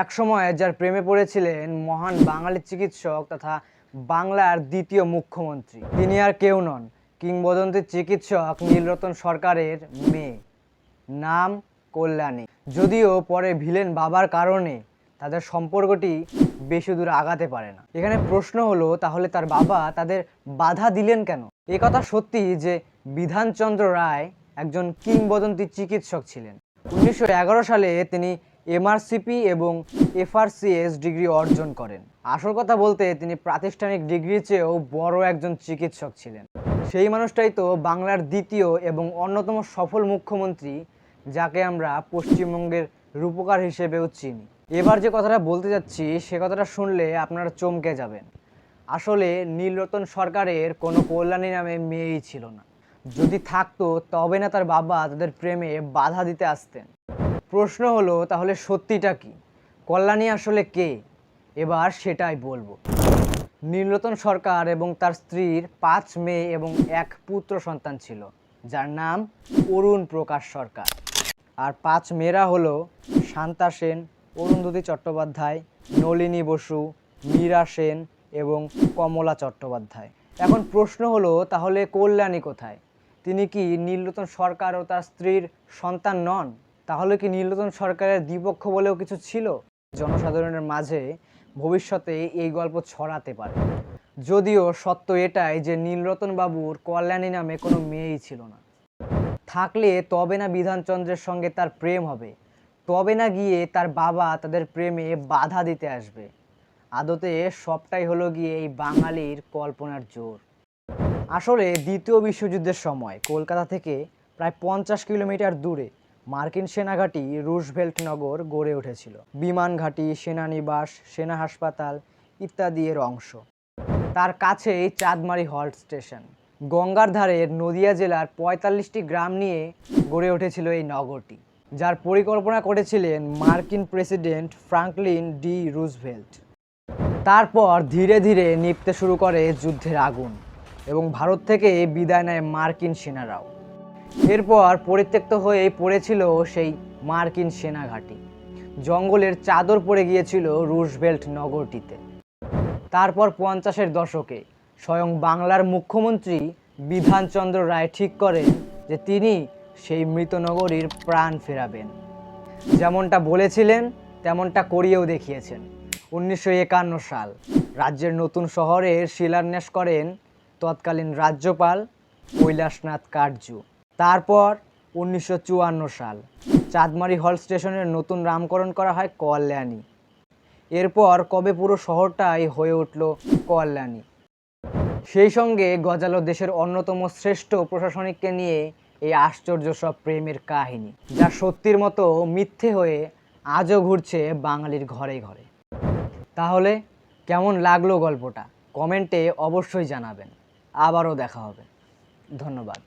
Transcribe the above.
একসময় যার প্রেমে পড়েছিলেন মহান বাঙালি চিকিৎসক তথা বাংলার দ্বিতীয় মুখ্যমন্ত্রী। তিনি আর কেউ নন, কিংবদন্তি চিকিৎসক নীলরতন সরকারের মেয়ে। নাম কল্যাণী। যদিও পরে ভিলেন বাবার কারণে তাদের সম্পর্কটি বেশি দূর আগাতে পারে না। এখানে প্রশ্ন হলো, তাহলে তার বাবা তাদের বাধা দিলেন কেন? এ কথা সত্যি যে বিধানচন্দ্র রায় একজন কিংবদন্তি চিকিৎসক ছিলেন। উনিশশো এগারো সালে তিনি এমআরসিপি এবং এফআরসিএস ডিগ্রি অর্জন করেন। আসল কথা বলতে, তিনি প্রাতিষ্ঠানিক ডিগ্রির চেয়েও বড় একজন চিকিৎসক ছিলেন। সেই মানুষটাই তো বাংলার দ্বিতীয় এবং অন্যতম সফল মুখ্যমন্ত্রী, যাকে আমরা পশ্চিমবঙ্গের রূপকার হিসেবেও চিনি। এবার যে কথাটা বলতে যাচ্ছি, সে কথাটা শুনলে আপনারা চমকে যাবেন। আসলে নীলরতন সরকারের কোনো কল্যাণী নামে মেয়েই ছিল না। যদি থাকতো, তবে না তার বাবা তাদের প্রেমে বাধা দিতে আসতেন। প্রশ্ন হলো, তাহলে সত্যিটা কি? কল্যাণী আসলে কে? এবার সেটাই বলব। নীলরতন সরকার এবং তার স্ত্রীর পাঁচ মেয়ে এবং এক পুত্র সন্তান ছিল, যার নাম অরুণ প্রকাশ সরকার। আর পাঁচ মেয়েরা হলো শান্তা সেন, অরুন্ধতী চট্টোপাধ্যায়, নলিনী বসু, মীরা সেন এবং কমলা চট্টোপাধ্যায়। এখন প্রশ্ন হলো, তাহলে কল্যাণী কোথায়? তিনি কি নীলরতন সরকার ও তার স্ত্রীর সন্তান নন? তাহলে কি নীলরতন সরকারের দ্বিপক্ষ বলেও কিছু ছিল? জনসাধারণের মাঝে ভবিষ্যতে এই গল্প ছড়াতে পারে। যদিও সত্য এটাই যে নীলরতন বাবুর কল্যাণী নামে কোনো মেয়েই ছিল না। থাকলে তবে না বিধানচন্দ্রের সঙ্গে তার প্রেম হবে। তবে না গিয়ে তার বাবা তাদের প্রেমে বাধা দিতে আসবে। আদতে সবটাই হলো গিয়ে এই বাঙালির কল্পনার জোর। আসলে দ্বিতীয় বিশ্বযুদ্ধের সময় কলকাতা থেকে প্রায় পঞ্চাশ কিলোমিটার দূরে মার্কিন সেনাঘাঁটি রুশভেল্ট নগর গড়ে উঠেছিল। বিমান ঘাঁটি, সেনানিবাস, সেনা হাসপাতাল ইত্যাদি এর অংশ। তার কাছেই চাঁদমারি হল্ট স্টেশন। গঙ্গার ধারের নদিয়া জেলার পঁয়তাল্লিশটি গ্রাম নিয়ে গড়ে উঠেছিল এই নগরটি, যার পরিকল্পনা করেছিলেন মার্কিন প্রেসিডেন্ট ফ্রাঙ্কলিন ডি রুজভেল্ট। তারপর ধীরে ধীরে নিপতে শুরু করে যুদ্ধের আগুন এবং ভারত থেকে বিদায় নেয় মার্কিন সেনারাও। এরপর পরিত্যক্ত হয়ে পড়েছিল সেই মার্কিন সেনা ঘাঁটি জঙ্গলের চাদর পড়ে গিয়েছিল রুশভেল্ট নগরটিতে। তারপর পঞ্চাশের দশকে স্বয়ং বাংলার মুখ্যমন্ত্রী বিধানচন্দ্র রায় ঠিক করেন যে তিনি সেই মৃত নগরীর প্রাণ ফেরাবেন। যেমনটা বলেছিলেন, তেমনটা করিয়েও দেখিয়েছেন। উনিশশো একান্ন সাল রাজ্যের নতুন শহরের শিলান্যাস করেন তৎকালীন রাজ্যপাল কৈলাসনাথ কাটজু তারপর উনিশশো চুয়ান্ন সাল চাঁদমারি হল স্টেশনের নতুন নামকরণ করা হয় কল্যাণী। এরপর কবে পুরো শহরটাই হয়ে উঠল কল্যাণী? সেই সঙ্গে গজালো দেশের অন্যতম শ্রেষ্ঠ প্রশাসনিককে নিয়ে এই আশ্চর্য সব প্রেমের কাহিনী, যা সত্যির মতো মিথ্যে হয়ে আজও ঘুরছে বাঙালির ঘরে ঘরে। তাহলে কেমন লাগল গল্পটা? কমেন্টে অবশ্যই জানাবেন। আবারও দেখা হবে। ধন্যবাদ।